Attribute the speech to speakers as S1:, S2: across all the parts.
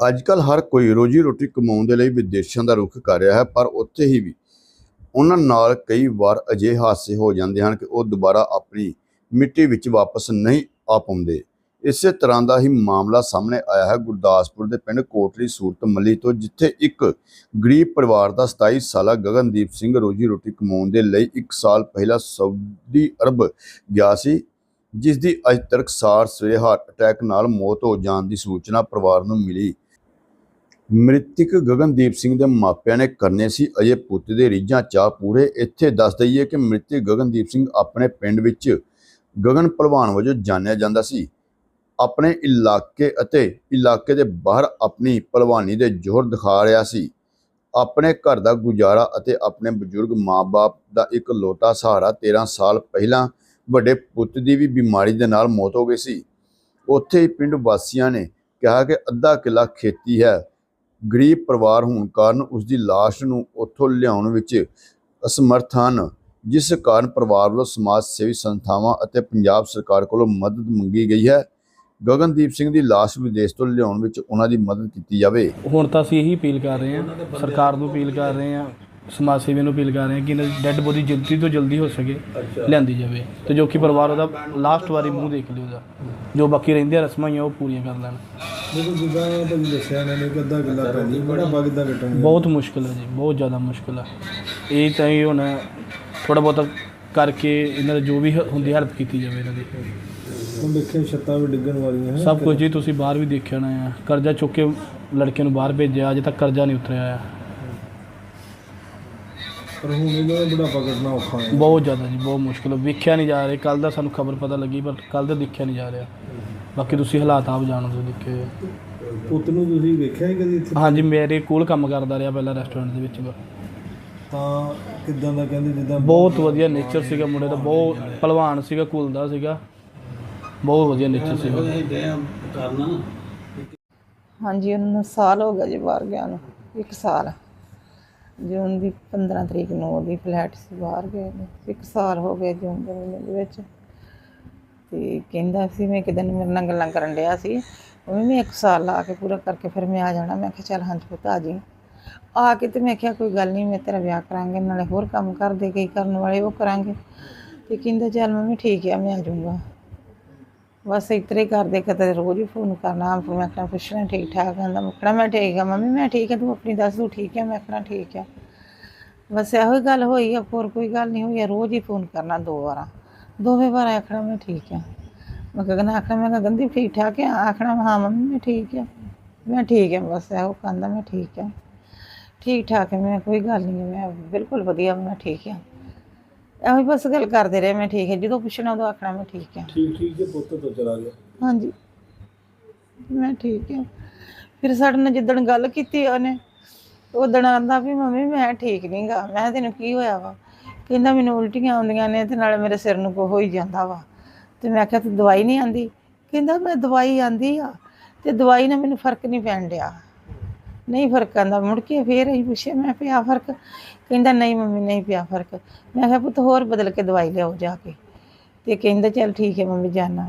S1: ਅੱਜ ਕੱਲ ਹਰ ਕੋਈ ਰੋਜੀ ਰੋਟੀ ਕਮਾਉਣ ਦੇ ਲਈ ਵਿਦੇਸ਼ਾਂ ਦਾ ਰੁਖ ਕਰ ਰਿਹਾ ਹੈ, ਪਰ ਉੱਥੇ ਹੀ ਵੀ ਉਹਨਾਂ ਨਾਲ ਕਈ ਵਾਰ ਅਜਿਹੇ ਹਾਦਸੇ ਹੋ ਜਾਂਦੇ ਹਨ ਕਿ ਉਹ ਦੁਬਾਰਾ ਆਪਣੀ ਮਿੱਟੀ ਵਿੱਚ ਵਾਪਸ ਨਹੀਂ ਆ ਪਾਉਂਦੇ। ਇਸੇ ਤਰ੍ਹਾਂ ਦਾ ਹੀ ਮਾਮਲਾ ਸਾਹਮਣੇ ਆਇਆ ਹੈ ਗੁਰਦਾਸਪੁਰ ਦੇ ਪਿੰਡ ਕੋਟਲੀ ਸੂਰਤ ਮੱਲੀ ਤੋਂ, ਜਿੱਥੇ ਇੱਕ ਗਰੀਬ ਪਰਿਵਾਰ ਦਾ 27 ਸਾਲਾ ਗਗਨਦੀਪ ਸਿੰਘ ਰੋਜੀ ਰੋਟੀ ਕਮਾਉਣ ਦੇ ਲਈ 1 ਸਾਲ ਪਹਿਲਾਂ ਸਾਊਦੀ ਅਰਬ ਗਿਆ ਸੀ ਜਿਸ ਦੀ ਅੱਜ ਤੱਕ ਸਾਰ ਸਵੇਰੇ ਹਾਰਟ ਅਟੈਕ ਨਾਲ ਮੌਤ ਹੋ ਜਾਣ ਦੀ ਸੂਚਨਾ ਪਰਿਵਾਰ ਨੂੰ ਮਿਲੀ। ਮ੍ਰਿਤਕ ਗਗਨਦੀਪ ਸਿੰਘ ਦੇ ਮਾਪਿਆਂ ਨੇ ਕਰਨੇ ਸੀ ਅਜੇ ਪੁੱਤ ਦੇ ਰੀਝਾਂ ਚਾਹ ਪੂਰੇ। ਇੱਥੇ ਦੱਸ ਦਈਏ ਕਿ ਮ੍ਰਿਤਕ ਗਗਨਦੀਪ ਸਿੰਘ ਆਪਣੇ ਪਿੰਡ ਵਿੱਚ ਗਗਨ ਪਹਿਲਵਾਨ ਵਜੋਂ ਜਾਣਿਆ ਜਾਂਦਾ ਸੀ। ਆਪਣੇ ਇਲਾਕੇ ਅਤੇ ਇਲਾਕੇ ਦੇ ਬਾਹਰ ਆਪਣੀ ਪਹਿਲਵਾਨੀ ਦੇ ਜ਼ੋਰ ਦਿਖਾ ਰਿਹਾ ਸੀ। ਆਪਣੇ ਘਰ ਦਾ ਗੁਜ਼ਾਰਾ ਅਤੇ ਆਪਣੇ ਬਜ਼ੁਰਗ ਮਾਪੇ ਦਾ ਇੱਕ ਲੋਟਾ ਸਹਾਰਾ 13 ਸਾਲ ਪਹਿਲਾਂ ਵੱਡੇ ਪੁੱਤ ਦੀ ਵੀ ਬਿਮਾਰੀ ਦੇ ਨਾਲ ਮੌਤ ਹੋ ਗਈ ਸੀ। ਉੱਥੇ ਹੀ ਪਿੰਡ ਵਾਸੀਆਂ ਨੇ ਕਿਹਾ ਕਿ ਅੱਧਾ ਕਿੱਲਾ ਖੇਤੀ ਹੈ। ਗਰੀਬ ਪਰਿਵਾਰ ਹੋਣ ਕਾਰਨ ਉਸ ਦੀ ਲਾਸ਼ ਨੂੰ ਉੱਥੋਂ ਲਿਆਉਣ ਵਿੱਚ ਅਸਮਰਥ ਹਨ, ਜਿਸ ਕਾਰਨ ਪਰਿਵਾਰ ਵੱਲੋਂ ਸਮਾਜ ਸੇਵੀ ਸੰਸਥਾਵਾਂ ਅਤੇ ਪੰਜਾਬ ਸਰਕਾਰ ਕੋਲੋਂ ਮਦਦ ਮੰਗੀ ਗਈ ਹੈ। ਗਗਨਦੀਪ ਸਿੰਘ ਦੀ ਲਾਸ਼ ਵਿਦੇਸ਼ ਤੋਂ ਲਿਆਉਣ ਵਿੱਚ ਉਹਨਾਂ ਦੀ ਮਦਦ ਕੀਤੀ ਜਾਵੇ।
S2: ਹੁਣ ਤਾਂ ਅਸੀਂ ਇਹੀ ਅਪੀਲ ਕਰ ਰਹੇ ਹਾਂ, ਸਰਕਾਰ ਨੂੰ ਅਪੀਲ ਕਰ ਰਹੇ ਹਾਂ, ਸਮਾਜ ਸੇਵੀਆਂ ਨੂੰ ਅਪੀਲ ਕਰ ਰਹੇ ਹਾਂ ਕਿ ਇਹਨਾਂ ਦੀ ਡੈੱਡ ਬੋਡੀ ਜਲਦੀ ਤੋਂ ਜਲਦੀ ਹੋ ਸਕੇ, ਲਿਆਂਦੀ ਜਾਵੇ ਤੇ ਜੋ ਕਿ ਪਰਿਵਾਰ ਉਹਦਾ ਲਾਸਟ ਵਾਰੀ ਮੂੰਹ ਦੇਖ ਲਿਓ ਉਹਦਾ। ਜੋ ਬਾਕੀ ਰਹਿੰਦੀਆਂ ਰਸਮਾਂ ਹੀ ਆ ਉਹ ਪੂਰੀਆਂ ਕਰ ਲੈਣ।
S3: ਦੇਖੋ ਜਿੱਦਾਂ ਭਾਜੀ ਦੱਸਿਆ ਇਹਨਾਂ ਨੇ ਕਿ ਅੱਧਾ ਕਿੱਲਾ ਪੈਂਦੀ ਬੜਾ ਬਗ ਦਾ ਕੱਟਣ
S2: ਬਹੁਤ ਮੁਸ਼ਕਿਲ ਹੈ ਜੀ ਬਹੁਤ ਜ਼ਿਆਦਾ ਮੁਸ਼ਕਿਲ ਹੈ ਇਹ ਤਾਂ ਹੀ ਹੁਣ ਥੋੜਾ ਬਹੁਤਾ ਕਰਕੇ ਇਹਨਾਂ ਦਾ ਜੋ ਵੀ ਹ- ਹੁੰਦੀ ਹੈਲਪ ਕੀਤੀ ਜਾਵੇ ਇਹਨਾਂ ਦੀ।
S3: ਹੁਣ ਦੇਖਿਆ ਛੱਤਾਂ ਵੀ ਡਿੱਗਣ ਵਾਲੀਆਂ
S2: ਸਭ ਕੁਝ ਜੀ ਤੁਸੀਂ ਬਾਹਰ ਵੀ ਦੇਖਿਆ ਨਾ ਆ। ਕਰਜ਼ਾ ਚੁੱਕ ਕੇ ਲੜਕੇ ਨੂੰ ਬਾਹਰ ਭੇਜਿਆ ਅਜੇ ਤੱਕ ਕਰਜ਼ਾ ਨਹੀਂ ਉਤਰਿਆ ਆ।
S3: ਪਰ ਹੁਣ ਇਹਨਾਂ ਦਾ ਬੜਾ ਕੱਟਣਾ ਔਖਾ ਹੈ
S2: ਬਹੁਤ ਜ਼ਿਆਦਾ ਜੀ ਬਹੁਤ ਮੁਸ਼ਕਿਲ ਹੈ ਵੇਖਿਆ ਨਹੀਂ ਜਾ ਰਿਹਾ। ਕੱਲ ਦਾ ਸਾਨੂੰ ਖਬਰ ਪਤਾ ਲੱਗੀ ਪਰ ਕੱਲ ਦਾ ਦੇਖਿਆ ਨਹੀਂ ਜਾ ਰਿਹਾ। ਬਾਕੀ ਤੁਸੀਂ ਹਾਲਾਤ ਆਪ ਜਾਣਦੇ ਹੋ ਦੇਖੇ।
S3: ਪੁੱਤ ਨੂੰ ਤੁਸੀਂ ਵੇਖਿਆ ਹੀ ਕਦੀ ਇੱਥੇ?
S2: ਹਾਂਜੀ ਮੇਰੇ ਕੋਲ ਕੰਮ ਕਰਦਾ ਰਿਹਾ ਪਹਿਲਾਂ ਰੈਸਟੋਰੈਂਟ ਦੇ ਵਿੱਚ।
S3: ਤਾਂ ਕਿੱਦਾਂ ਦਾ ਕਹਿੰਦੇ ਜਿੱਦਾਂ
S2: ਬਹੁਤ ਵਧੀਆ ਨੇਚਰ ਸੀਗਾ ਮੁੰਡੇ ਦਾ। ਬਹੁਤ ਪਹਿਲਵਾਨ ਸੀਗਾ ਕੁਲਦਾ ਸੀਗਾ। ਬਹੁਤ ਵਧੀਆ ਨੇਚਰ ਸੀਗਾ।
S4: ਹਾਂਜੀ ਉਹਨਾਂ ਨੂੰ ਸਾਲ ਹੋ ਗਿਆ ਜੀ ਬਾਹਰ ਗਿਆ ਨੂੰ। ਇੱਕ ਸਾਲ। ਜੂਨ ਦੀ 15 ਤਰੀਕ ਨੂੰ ਉਹਦੀ ਫਲੈਟ ਸੀ, ਬਾਹਰ ਗਏ ਨੂੰ। ਇੱਕ ਸਾਲ ਹੋ ਗਿਆ ਜੂਨ ਦੇ ਮਹੀਨੇ ਦੇ ਵਿੱਚ। ਤੇ ਕਹਿੰਦਾ ਸੀ ਮੈਂ ਕਿਦਾਂ ਮੇਰੇ ਨਾਲ ਗੱਲਾਂ ਕਰਨ ਡਿਆ ਸੀ। ਉਹ ਮੈਂ ਇੱਕ ਸਾਲ ਲਾ ਕੇ ਪੂਰਾ ਕਰਕੇ ਫਿਰ ਮੈਂ ਆ ਜਾਣਾ। ਮੈਂ ਕਿਹਾ, ਚੱਲ ਹਾਂਜੀ ਪੁੱਤ, ਆ ਜੀ। ਆ ਕੇ ਤੇ ਮੈਂ ਕਿਹਾ, ਕੋਈ ਗੱਲ ਨਹੀਂ ਮੈਂ ਤੇਰਾ ਵਿਆਹ ਕਰਾਂਗੇ, ਨਾਲੇ ਹੋਰ ਕੰਮ ਕਰਦੇ ਕਈ ਕਰਨ ਵਾਲੇ ਉਹ ਕਰਾਂਗੇ। ਤੇ ਕਹਿੰਦਾ, ਚੱਲ ਮੰਮੀ ਠੀਕ ਆ, ਮੈਂ ਆ ਜਾਊਂਗਾ। ਬਸ ਇਤਰੇ ਕਰਦੇ ਕਦੇ ਰੋਜ਼ ਹੀ ਫੋਨ ਕਰਨਾ। ਫਿਰ ਮੈਂ ਆਖਣਾ ਪੁੱਛਣਾ ਠੀਕ ਠਾਕ ਕਹਿੰਦਾ ਮੈਂ ਮੈਂ ਠੀਕ ਆ। ਮੰਮੀ, ਮੈਂ ਠੀਕ ਆ। ਤੂੰ ਆਪਣੀ ਦੱਸ, ਤੂੰ ਠੀਕ ਆ? ਮੈਂ ਆਖਣਾ ਠੀਕ ਆ। ਬਸ ਇਹੋ ਹੀ ਗੱਲ ਹੋਈ ਆ। ਹੋਰ ਕੋਈ ਗੱਲ ਨਹੀਂ ਹੋਈ ਆ। ਰੋਜ਼ ਹੀ ਫੋਨ ਕਰਨਾ ਦੋ ਵਾਰਾਂ। ਦੋਵੇਂ ਵਾਰ ਆਖਣਾ ਮੈਂ ਠੀਕ ਆ। ਮੈਂ ਕਹਿੰਦਾ ਆਖਣਾ, ਮੈਂ ਕਿਹਾ, ਗੰਦੀ ਠੀਕ ਠਾਕ ਆ। ਆਖਣਾ, ਹਾਂ, ਮੰਮੀ, ਮੈਂ ਠੀਕ ਆ। ਮੈਂ ਠੀਕ ਆ। ਬਸ ਇਹੋ ਕਹਿੰਦਾ ਮੈਂ ਠੀਕ ਆ। ਠੀਕ ਠਾਕ ਮੈਂ ਕੋਈ ਗੱਲ ਨਹੀਂ ਮੈਂ ਬਿਲਕੁਲ ਵਧੀਆ, ਮੈਂ ਠੀਕ ਆ। ਇਹੋ ਹੀ ਬਸ ਗੱਲ ਕਰਦੇ ਰਹੇ ਮੈਂ ਠੀਕ ਹੈ। ਜਦੋਂ ਪੁੱਛਣਾ ਉਦੋਂ ਆਖਣਾ ਮੈਂ ਠੀਕ ਆ
S3: ਠੀਕ ਠੀਕ ਜੇ ਪੁੱਤ ਤੋਂ ਚਲਾ ਗਿਆ।
S4: ਹਾਂਜੀ। ਮੈਂ ਠੀਕ ਹਾਂ। ਫਿਰ ਸਾਡੇ ਨਾਲ ਜਿੱਦਣ ਗੱਲ ਕੀਤੀ ਉਹਨੇ ਉਦਣ ਆਂਦਾ ਵੀ ਮੰਮੀ ਮੈਂ ਠੀਕ ਨਹੀਂ ਗਾ। ਮੈਂ ਕਿਹਾ, ਤੈਨੂੰ ਕੀ ਹੋਇਆ ਵਾ? ਕਹਿੰਦਾ ਮੈਨੂੰ ਉਲਟੀਆਂ ਆਉਂਦੀਆਂ ਨੇ ਤੇ ਨਾਲੇ ਮੇਰੇ ਸਿਰ ਨੂੰ ਕੋ ਹੋਈ ਜਾਂਦਾ ਵਾ। ਤੇ ਮੈਂ ਕਿਹਾ ਤੂੰ ਦਵਾਈ ਨਹੀਂ ਆਂਦੀ? ਕਹਿੰਦਾ ਮੈਂ ਦਵਾਈ ਆਂਦੀ ਆ ਤੇ ਦਵਾਈ ਨਾਲ ਮੈਨੂੰ ਫ਼ਰਕ ਨਹੀਂ ਪੈਣ ਡਿਆ। ਨਹੀਂ ਫ਼ਰਕ ਆਂਦਾ ਮੁੜ ਕੇ ਫੇਰ ਅਸੀਂ ਪੁੱਛਿਆ ਮੈਂ ਪਿਆ ਫ਼ਰਕ? ਕਹਿੰਦਾ ਨਹੀਂ ਮੰਮੀ ਨਹੀਂ ਪਿਆ ਫ਼ਰਕ। ਮੈਂ ਕਿਹਾ ਪੁੱਤ ਹੋਰ ਬਦਲ ਕੇ ਦਵਾਈ ਲਿਆਓ ਜਾ ਕੇ। ਤੇ ਕਹਿੰਦਾ ਚੱਲ ਠੀਕ ਹੈ ਮੰਮੀ ਜਾਣਾ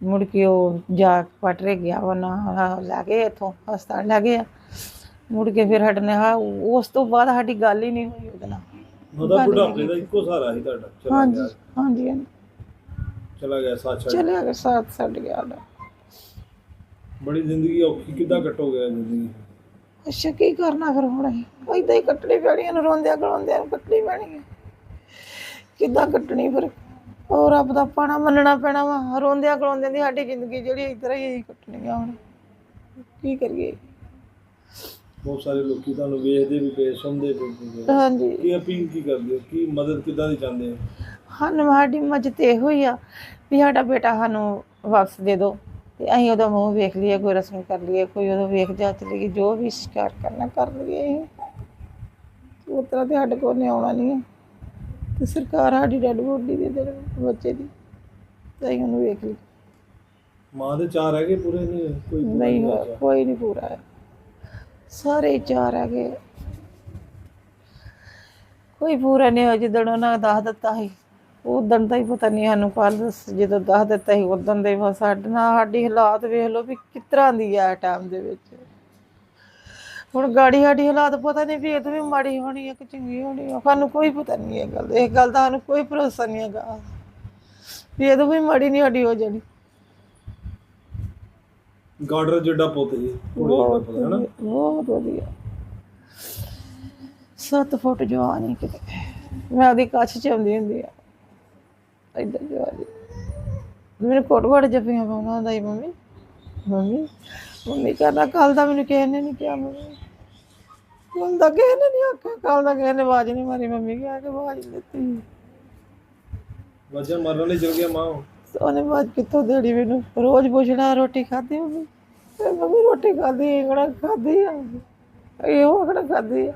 S4: ਮੁੜ ਕੇ ਉਹ ਜਾ ਪਟਰੇ ਗਿਆ ਉਹ ਨਾ ਲੈ ਗਏ ਇੱਥੋਂ ਹਸਪਤਾਲ ਲੈ ਗਏ ਮੁੜ ਕੇ ਫਿਰ ਸਾਡੇ ਨੇ ਹਾਂ ਉਸ ਤੋਂ ਬਾਅਦ ਸਾਡੀ ਗੱਲ ਹੀ ਨਹੀਂ ਹੋਈ ਉਹਦੇ ਨਾਲ।
S3: ਉਹਦਾ ਬੁਢਾਪੇ ਦਾ ਇੱਕੋ ਸਹਾਰਾ ਸੀ ਤੁਹਾਡਾ ਚਲਾ
S4: ਹਾਂਜੀ
S3: ਗਿਆ।
S4: ਹਾਂਜੀ ਹਾਂਜੀ।
S3: ਚਲਾ ਗਿਆ ਸਾਥ ਛੱਡ
S4: ਚਲਿਆ ਗਿਆ। ਸਾਥ ਛੱਡ ਗਿਆ
S3: ਬੜੀ ਜ਼ਿੰਦਗੀ ਔਖੀ ਕਿੱਦਾਂ ਕੱਟੋ ਗਿਆ ਜ਼ਿੰਦਗੀ?
S4: ਅੱਛਾ ਕੀ ਕਰਨਾ ਫਿਰ ਹੁਣ ਅਸੀਂ? ਹੀ ਕੱਟਣੀ ਪੈਣੀ ਇਹਨੂੰ ਰੋਂਦਿਆਂ ਗਲਾਉਂਦਿਆਂ ਨੂੰ ਕੱਟਣੀ ਪੈਣੀ ਹੈ। ਕਿੱਦਾਂ ਕੱਟਣੀ ਫਿਰ? ਉਹ ਰੱਬ ਦਾ ਪਾਣਾ ਮੰਨਣਾ ਪੈਣਾ ਵਾ। ਰੋਂਦਿਆਂ ਗਲਾਉਂਦਿਆਂ ਦੀ ਸਾਡੀ ਜ਼ਿੰਦਗੀ ਜਿਹੜੀ ਤਰ੍ਹਾਂ ਹੀ ਅਸੀਂ ਕੱਟਣੀ ਆ ਹੁਣ। ਕੀ ਕਰੀਏ?
S3: ਬਹੁਤ ਸਾਰੇ ਲੋਕੀ ਤੁਹਾਨੂੰ ਵੇਖਦੇ ਵੀ ਪਏ ਸੁਣਦੇ ਵੀ ਪਏ
S4: ਹਾਂਜੀ।
S3: ਕੀ ਅਪੀਲ ਕੀ ਕਰਦੇ ਹੋ? ਕੀ ਮਦਦ ਕਿੱਦਾਂ ਦੀ ਚਾਹੁੰਦੇ ਹੋ?
S4: ਸਾਨੂੰ ਸਾਡੀ ਮਜਤ ਇਹੋ ਹੀ ਆ ਵੀ ਸਾਡਾ ਬੇਟਾ ਸਾਨੂੰ ਵਾਪਸ ਦੇ ਦਿਓ। ਤੇ ਅਸੀਂ ਉਹਦਾ ਮੂੰਹ ਵੇਖ ਲਈਏ ਕੋਈ ਰਸਮ ਕਰ ਲਈਏ ਕੋਈ ਉਹਦਾ ਵੇਖ ਜਾਚ ਲਈਏ ਜੋ ਵੀ ਸ਼ਿਕਾਰ ਕਰਨਾ ਕਰ ਲਈਏ ਉਸ ਤਰ੍ਹਾਂ ਤੇ ਸਾਡੇ ਕੋਲ ਨੇ ਆਉਣਾ ਨਹੀਂ ਹੈ। ਤੇ ਸਰਕਾਰ ਸਾਡੀ ਡੈਡ ਬੋਡੀ ਦੇ ਦੇ ਬੱਚੇ ਦੀ ਅਸੀਂ ਉਹਨੂੰ ਵੇਖ ਲਈ
S3: ਮਾਂ ਦੇ ਚਾਰ ਹੈਗੇ ਪੂਰੇ ਨਹੀਂ? ਕੋਈ ਪੂਰਾ
S4: ਨਹੀਂ
S3: ਹੋਇਆ?
S4: ਕੋਈ ਨਹੀਂ ਪੂਰਾ ਹੈ ਸਾਰੇ ਚਾਰ ਹੈਗੇ। ਕੋਈ ਪੂਰਾ ਨਹੀਂ ਹੋਇਆ ਜਿੱਦਣ ਉਹਨਾਂ ਦੱਸ ਦਿੱਤਾ ਸੀ। ਉਦੋਂ ਦਾ ਹੀ ਪਤਾ ਨਹੀਂ ਸਾਨੂੰ ਕੱਲ ਜਦੋਂ ਦੱਸ ਦਿੱਤਾ ਸੀ ਉਦੋਂ ਦੇ ਬਸ ਸਾਡੇ ਨਾਲ ਸਾਡੀ ਹਾਲਾਤ ਵੇਖ ਲਓ ਵੀ ਕਿਸ ਤਰ੍ਹਾਂ ਦੀ ਆ ਟਾਈਮ ਦੇ ਵਿੱਚ। ਹੁਣ ਗਾੜੀ ਸਾਡੀ ਹਾਲਾਤ ਪਤਾ ਨਹੀਂ ਵੀ ਇਹ ਤੋਂ ਵੀ ਮਾੜੀ ਹੋਣੀ ਹੈ ਕਿ ਚੰਗੀ ਹੋਣੀ ਹੈ ਸਾਨੂੰ ਕੋਈ ਪਤਾ ਨਹੀਂ ਇਹ ਗੱਲ। ਇਹ ਗੱਲ ਦਾ ਸਾਨੂੰ ਕੋਈ ਭਰੋਸਾ ਨਹੀਂ ਹੈਗਾ। ਵੀ ਇਹ ਤੋਂ ਵੀ ਮਾੜੀ ਨਹੀਂ ਸਾਡੀ ਹੋ ਜਾਣੀ।
S3: ਗਾਰਡਰ ਜਿੱਡਾ ਪੁੱਤ ਜੀ
S4: ਬਹੁਤ ਵਧੀਆ 7 ਫੁੱਟ ਜਵਾਨ ਹੀ ਕਿਤੇ। ਮੈਂ ਉਹਦੀ ਕੱਛ ਚ ਆਉਂਦੀ ਹੁੰਦੀ ਆ। ਇੱਧਰ ਜਵਾਨੀ ਮੈਨੂੰ ਕੋਟ ਕੋਟ ਜੱਫੀਆਂ ਪਾਉਂਦਾ ਹੁੰਦਾ ਸੀ ਮੰਮੀ। ਮੰਮੀ ਮੰਮੀ ਕਹਿੰਦਾ ਕੱਲ ਦਾ ਮੈਨੂੰ ਕਿਸੇ ਨੇ ਨਹੀਂ ਕਿਹਾ ਮੰਮੀ। ਕੱਲ ਦਾ ਕਿਸੇ ਨੇ ਨਹੀਂ ਆਖਿਆ ਕੱਲ ਦਾ ਕਿਸੇ ਨੇ ਆਵਾਜ਼ ਨਹੀਂ ਮਾਰੀ ਮੰਮੀ ਕਿ ਆ ਕੇ ਆਵਾਜ਼ ਦਿੱਤੀ।
S3: ਵਜਨ ਮਰਨ ਲਈ ਚਲ ਗਿਆ ਮਾਂ ਉਹ।
S4: ਉਹਨੇ ਬਾਅਦ ਕਿੱਥੋਂ ਦੇੜੀ ਮੈਨੂੰ? ਰੋਜ਼ ਪੁੱਛਣਾ ਰੋਟੀ ਖਾਧੀ ਮੰਮੀ? ਤੇ ਮੰਮੀ ਰੋਟੀ ਖਾਧੀ ਇੰਗਣਾ ਖਾਧੀ ਆ। ਇਹੋ ਅਗੜਾ ਖਾਧੀ ਆ।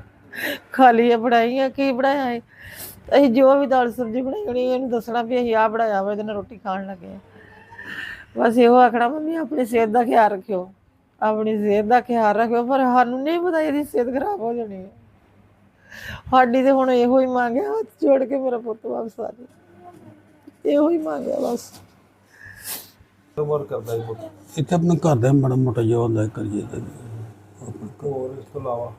S4: ਖਾਲੀ ਆ ਬਣਾਈ ਆ ਕੀ ਬਣਾਇਆ ਹੈ ਅਸੀਂ ਜੋ ਵੀ ਦਾਲ ਸਬਜ਼ੀ ਬਣਾਈ ਹੋਣੀ ਇਹਨੂੰ ਦੱਸਣਾ ਵੀ ਅਸੀਂ ਆ ਬਣਾਇਆ ਵਾ ਇਹਦੇ ਨਾਲ ਰੋਟੀ ਖਾਣ ਲੱਗੇ ਆ। ਬਸ ਇਹੋ ਆਖਣਾ ਮੰਮੀ ਆਪਣੀ ਸਿਹਤ ਦਾ ਖਿਆਲ ਰੱਖਿਓ। ਆਪਣੀ ਸਿਹਤ ਦਾ ਖਿਆਲ ਰੱਖਿਓ ਪਰ ਸਾਨੂੰ ਨਹੀਂ ਪਤਾ ਇਹਦੀ ਸਿਹਤ ਖਰਾਬ ਹੋ ਜਾਣੀ ਹੈ। ਸਾਡੀ ਤੇ ਹੁਣ ਇਹੋ ਹੀ ਮੰਗਿਆ ਹੱਥ ਜੋੜ ਕੇ ਮੇਰਾ ਪੁੱਤ ਵਾਪਸ ਆ ਜਾਏ ਇਹੋ ਹੀ ਮੰਗਿਆ ਬਸ।
S3: ਕਾਰੋਬਾਰ ਕਰਦਾ ਜੀ ਪੁੱਤ?
S5: ਇੱਥੇ ਆਪਣੇ ਘਰ ਦਾ ਮਾੜਾ ਮੋਟਾ ਜਿਹਾ ਹੁੰਦਾ ਕਰੀਏ ਤੇ।
S3: ਹੋਰ ਇਸ ਤੋਂ ਇਲਾਵਾ?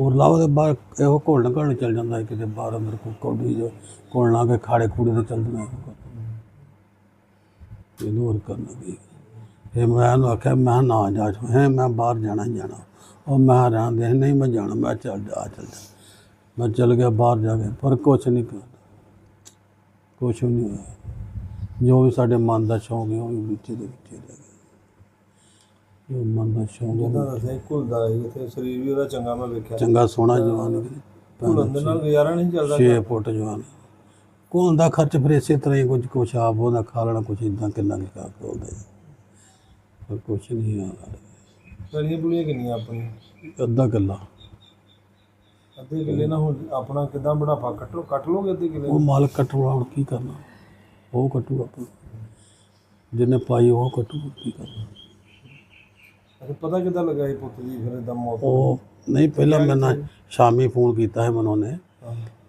S5: ਹੋਰ ਲਾਵਾ ਦੇ ਬਾਹਰ ਇਹੋ ਘੋਲਣ ਘੋਲਣ ਚੱਲ ਜਾਂਦਾ ਕਿਤੇ ਬਾਹਰ ਅੰਦਰ ਕੋਈ ਕੌਡੀ ਜੋ ਘੋਲਣਾ ਕੇ ਖਾੜੇ ਖੂੜੇ ਤੇ ਚੱਲ ਜਾਣਾ ਇਹਨੂੰ ਹੋਰ ਕਰਨਾ ਕੀ ਇਹ ਮੈਂ ਉਹਨੂੰ ਆਖਿਆ, ਮੈਂ ਨਾ ਜਾ ਹੈ, ਮੈਂ ਬਾਹਰ ਜਾਣਾ ਹੀ ਜਾਣਾ। ਉਹ ਮੈਂ ਰਹਿਣ ਦੇ। ਨਹੀਂ, ਮੈਂ ਜਾਣਾ। ਮੈਂ ਚੱਲ ਜਾ ਚੱਲ ਜਾ। ਮੈਂ ਚੱਲ ਗਿਆ ਬਾਹਰ ਜਾ ਕੇ, ਪਰ ਕੁਛ ਨਹੀਂ ਕਰਦਾ ਕੁਛ ਵੀ ਨਹੀਂ ਹੋਇਆ। ਜੋ ਵੀ ਸਾਡੇ ਮਨ ਦਾ ਸ਼ੌਂਕ ਹੈ ਉਹ ਵੀ ਵਿੱਚ ਦੇ ਵਿੱਚ ਰਹਿ ਗਿਆ। ਜੋ ਮਨ ਦਾ ਸ਼ੌਂਕ ਹੈ
S3: ਜਿੱਦਾਂ ਦੱਸਿਆ ਸੀ, ਘੁਲਦਾ ਸੀ ਇੱਥੇ ਸਰੀਰ ਵੀ ਉਹਦਾ ਚੰਗਾ ਮੈਂ ਵੇਖਿਆ।
S5: ਚੰਗਾ ਸੋਹਣਾ ਜਵਾਨ ਹੈ
S3: ਘੁਲਣ ਦੇ ਨਾਲ ਗੁਜ਼ਾਰਾ ਨਹੀਂ ਚੱਲਦਾ
S5: 6 ਫੁੱਟ ਜਵਾਨ ਕੋਲ ਦਾ ਖਰਚ ਫਿਰ ਇਸੇ ਤਰ੍ਹਾਂ ਹੀ ਕੁਝ ਕੁਛ ਆਪ ਉਹਦਾ ਖਾ ਲੈਣਾ ਕੁਛ ਇਦਾਂ ਕਿੰਨਾ ਕਿ ਕਾ ਕੋਲਦਾ ਹੈ ਪਰ ਕੁਛ ਨਹੀਂ ਆ।
S3: ਗਲੀਆਂ ਪੁਲੀਆਂ ਕਿੰਨੀਆਂ ਆਪਣੀਆਂ?
S5: ਅੱਧਾ ਕਿੱਲਾ।
S3: ਅੱਧੇ ਕਿੱਲੇ ਨਾਲ ਹੁਣ ਆਪਣਾ ਕਿਦਾਂ ਬੁਢਾਪਾ ਕੱਟ ਲੋ ਕੱਟ ਲੋਗੇ ਅੱਧੇ ਕਿੱਲੇ
S5: ਉਹ ਮਾਲਕ ਕੱਟੂਗਾ ਹੁਣ ਕੀ ਕਰਨਾ? ਉਹ ਕੱਟੂਗਾ ਆਪਣਾ। ਜਿਹਨੇ ਪਾਈ ਉਹ ਕੱਟੂਗਾ ਕੀ ਕਰਨਾ?
S3: ਅੱਛਾ ਪਤਾ ਕਿੱਦਾਂ ਲੱਗਾ ਸੀ ਪੁੱਤ ਦੀ ਫਿਰ ਇਦਾਂ ਮੌਤ
S5: ਉਹ ਨਹੀਂ ਪਹਿਲਾਂ ਮੈਂ ਨਾ ਸ਼ਾਮੀ ਫੋਨ ਕੀਤਾ ਹੈ ਮਨੋਂ ਨੇ।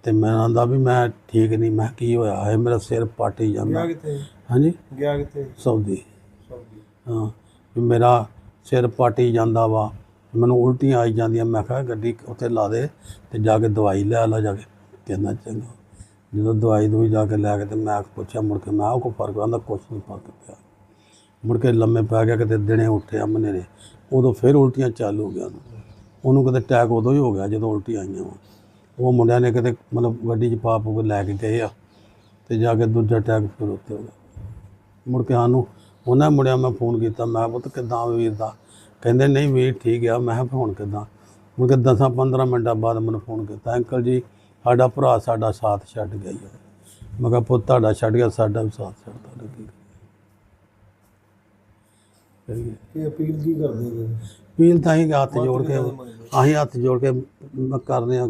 S5: ਤੇ ਮੈਂ ਆਂਦਾ ਵੀ ਮੈਂ ਠੀਕ ਨਹੀਂ ਮੈਂ ਕੀ ਹੋਇਆ? ਹੈ ਮੇਰਾ ਸਿਰ ਪਾਟੀ ਜਾਂਦਾ।
S3: ਗਿਆ ਕਿੱਥੇ?
S5: ਹਾਂਜੀ?
S3: ਗਿਆ ਕਿੱਥੇ?
S5: ਸੌਦੀ।
S3: ਸੌਦੀ।
S5: ਹਾਂ ਵੀ ਮੇਰਾ ਸਿਰ ਪਾਟੀ ਜਾਂਦਾ ਵਾ। ਮੈਨੂੰ ਉਲਟੀਆਂ ਆਈ ਜਾਂਦੀਆਂ। ਮੈਂ ਕਿਹਾ ਗੱਡੀ ਉੱਥੇ ਲਾ ਦੇ ਤੇ ਜਾ ਕੇ ਦਵਾਈ ਲੈ ਲਾ ਜਾ ਕੇ। ਕਹਿੰਦਾ ਚੰਗਾ। ਜਦੋਂ ਦਵਾਈ ਦੂਈ ਜਾ ਕੇ ਲੈ ਕੇ ਤੇ ਮੈਂ ਪੁੱਛਿਆ ਮੁੜ ਕੇ ਮੈਂ ਉਹ ਕੋ ਫ਼ਰਕ ਆਂਦਾ ਕੁਛ ਨਹੀਂ ਫ਼ਰਕ ਪਿਆ। ਮੁੜ ਕੇ ਲੰਮੇ ਪੈ ਗਿਆ, ਕਿਤੇ ਦਿਨੇ ਉੱਠਿਆ ਮੰਨੇ ਨੇ ਉਦੋਂ ਫਿਰ ਉਲਟੀਆਂ ਚਾਲੂ ਹੋ ਗਿਆ ਉਹਨੂੰ। ਉਹਨੂੰ ਕਿਤੇ ਅਟੈਕ ਉਦੋਂ ਹੀ ਹੋ ਗਿਆ ਜਦੋਂ ਉਲਟੀਆਂ ਆਈਆਂ ਵਾ। ਉਹ ਮੁੰਡਿਆਂ ਨੇ ਕਿਤੇ ਮਤਲਬ ਗੱਡੀ 'ਚ ਪਾ ਪੂ ਕੇ ਲੈ ਕੇ ਗਏ ਆ ਤੇ ਜਾ ਕੇ ਦੂਜਾ ਅਟੈਕ ਫਿਰ ਉੱਤੇ ਹੋ ਗਿਆ। ਮੁੜ ਕੇ ਸਾਨੂੰ ਉਹਨਾਂ ਮੁੰਡਿਆਂ ਮੈਂ ਫੋਨ ਕੀਤਾ, ਮੈਂ ਪੁੱਤ ਕਿੱਦਾਂ ਵੀਰ ਦਾ? ਕਹਿੰਦੇ ਨਹੀਂ ਵੀਰ ਠੀਕ ਆ। ਮੈਂ ਕਿਹਾ ਹੁਣ ਕਿੱਦਾਂ? ਮੁੜ ਕੇ 10 15 ਮਿੰਟਾਂ ਬਾਅਦ ਮੈਨੂੰ ਫੋਨ ਕੀਤਾ, ਅੰਕਲ ਜੀ, ਸਾਡਾ ਭਰਾ ਸਾਡਾ ਸਾਥ ਛੱਡ ਗਿਆ ਜੀ। ਮੈਂ ਕਿਹਾ ਪੁੱਤ ਤੁਹਾਡਾ ਛੱਡ ਗਿਆ, ਸਾਡਾ ਵੀ ਸਾਥ ਛੱਡਦਾ ਲੱਗੀ ਕਰੀਏ
S3: ਇਹ ਅਪੀਲ ਕੀ ਕਰਦੇ ਜੀ
S5: ਪੀਲ ਤਾਂ ਹੀ ਹੱਥ ਜੋੜ ਕੇ ਅਸੀਂ ਹੱਥ ਜੋੜ ਕੇ ਮ- ਕਰਦੇ ਹਾਂ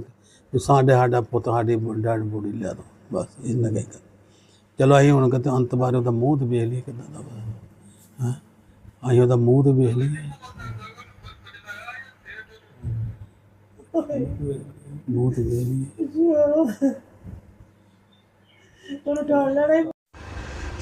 S5: ਵੀ ਸਾਡੇ ਸਾਡਾ ਪੁੱਤ ਸਾਡੀ ਡੈਡ ਬੋਡੀ ਲਿਆ ਦੋ। ਬਸ ਇਹਨਾਂ ਕਹਿ ਚਲੋ ਅਸੀਂ ਹੁਣ ਕਿਤੇ ਅੰਤ ਬਾਰੇ ਉਹਦਾ ਮੂੰਹ ਤੇ ਵੇਖ ਲਈਏ ਕਿੱਦਾਂ ਦਾ ਹੈਂ? ਅਸੀਂ ਉਹਦਾ ਮੂੰਹ ਤੇ ਵੇਖ ਲਈਏ। ਮੂੰਹ ਤੇ ਵੇਖ ਲਈਏ।